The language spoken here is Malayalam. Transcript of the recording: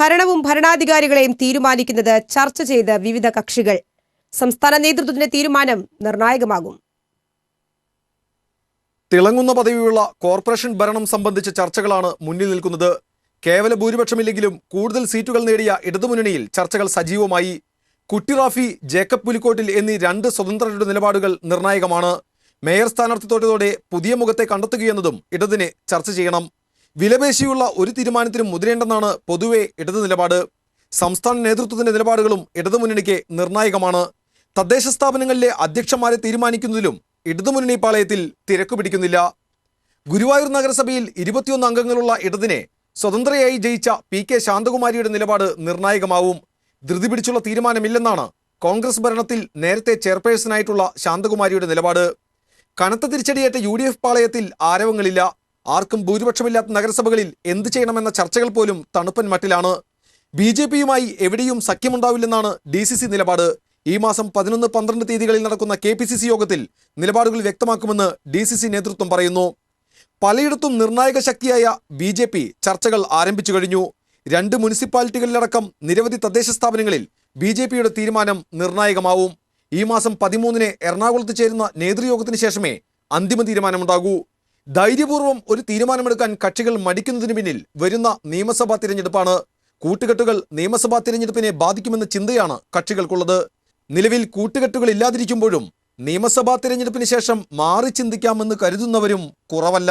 ഭരണവും ഭരണാധികാരികളെയും തീരുമാനിക്കുന്നത് ചർച്ച ചെയ്ത് വിവിധ കക്ഷികൾ. സംസ്ഥാന നേതൃത്വത്തിന്റെ തീരുമാനം നിർണായകമാകും. തിളങ്ങുന്ന പദവിയുള്ള കോർപ്പറേഷൻ ഭരണം സംബന്ധിച്ച ചർച്ചകളാണ് മുന്നിൽ നിൽക്കുന്നത്. കേവല ഭൂരിപക്ഷമില്ലെങ്കിലും കൂടുതൽ സീറ്റുകൾ നേടിയ ഇടതുമുന്നണിയിൽ ചർച്ചകൾ സജീവമായി. കുട്ടിറാഫി ജേക്കബ് പുലിക്കോട്ടിൽ എന്നീ രണ്ട് സ്വതന്ത്രരുടെ നിലപാടുകൾ നിർണായകമാണ്. മേയർ സ്ഥാനാർത്ഥിത്വത്തോടെ പുതിയ മുഖത്തെ കണ്ടെത്തുകയെന്നതും ഇടതിനെ ചർച്ച ചെയ്യണം. വിലപേശിയുള്ള ഒരു തീരുമാനത്തിനും മുതിരേണ്ടെന്നാണ് പൊതുവെ ഇടത് നിലപാട്. സംസ്ഥാന നേതൃത്വത്തിന്റെ നിലപാടുകളും ഇടതുമുന്നണിക്ക് നിർണായകമാണ്. തദ്ദേശ സ്ഥാപനങ്ങളിലെ അധ്യക്ഷന്മാരെ തീരുമാനിക്കുന്നതിലും ഇടതുമുന്നണി പാളയത്തിൽ തിരക്ക് പിടിക്കുന്നില്ല. ഗുരുവായൂർ നഗരസഭയിൽ ഇരുപത്തിയൊന്ന് അംഗങ്ങളുള്ള ഇടതിനെ സ്വതന്ത്രയായി ജയിച്ച പി കെ ശാന്തകുമാരിയുടെ നിലപാട് നിർണായകമാവും. ധൃതി പിടിച്ചുള്ള തീരുമാനമില്ലെന്നാണ് കോൺഗ്രസ് ഭരണത്തിൽ നേരത്തെ ചെയർപേഴ്സണായിട്ടുള്ള ശാന്തകുമാരിയുടെ നിലപാട്. കനത്ത തിരിച്ചടിയേറ്റ യു ഡി എഫ് പാളയത്തിൽ ആരവങ്ങളില്ല. ആർക്കും ഭൂരിപക്ഷമില്ലാത്ത നഗരസഭകളിൽ എന്ത് ചെയ്യണമെന്ന ചർച്ചകൾ പോലും തണുപ്പൻ മട്ടിലാണ്. ബി ജെ പിയുമായി എവിടെയും സഖ്യമുണ്ടാവില്ലെന്നാണ് ഡി സി സി നിലപാട്. ഈ മാസം പതിനൊന്ന് പന്ത്രണ്ട് തീയതികളിൽ നടക്കുന്ന കെ പി സി സി യോഗത്തിൽ നിലപാടുകൾ വ്യക്തമാക്കുമെന്ന് ഡി സി സി നേതൃത്വം പറയുന്നു. പലയിടത്തും നിർണായക ശക്തിയായ ബി ജെ പി ചർച്ചകൾ ആരംഭിച്ചു കഴിഞ്ഞു. രണ്ട് മുനിസിപ്പാലിറ്റികളിലടക്കം നിരവധി തദ്ദേശ സ്ഥാപനങ്ങളിൽ ബി ജെ പിയുടെ തീരുമാനം നിർണായകമാവും. ഈ മാസം പതിമൂന്നിന് എറണാകുളത്ത് ചേരുന്ന നേതൃയോഗത്തിന് ശേഷമേ അന്തിമ തീരുമാനമുണ്ടാകൂ. ധൈര്യപൂർവം ഒരു തീരുമാനമെടുക്കാൻ കക്ഷികൾ മടിക്കുന്നതിന് പിന്നിൽ വരുന്ന നിയമസഭാ തിരഞ്ഞെടുപ്പാണ്. കൂട്ടുകെട്ടുകൾ നിയമസഭാ തിരഞ്ഞെടുപ്പിനെ ബാധിക്കുമെന്ന ചിന്തയാണ് കക്ഷികൾക്കുള്ളത്. നിലവിൽ കൂട്ടുകെട്ടുകൾ ഇല്ലാതിരിക്കുമ്പോഴും നിയമസഭാ തിരഞ്ഞെടുപ്പിന് ശേഷം മാറി ചിന്തിക്കാമെന്ന് കരുതുന്നവരും കുറവല്ല.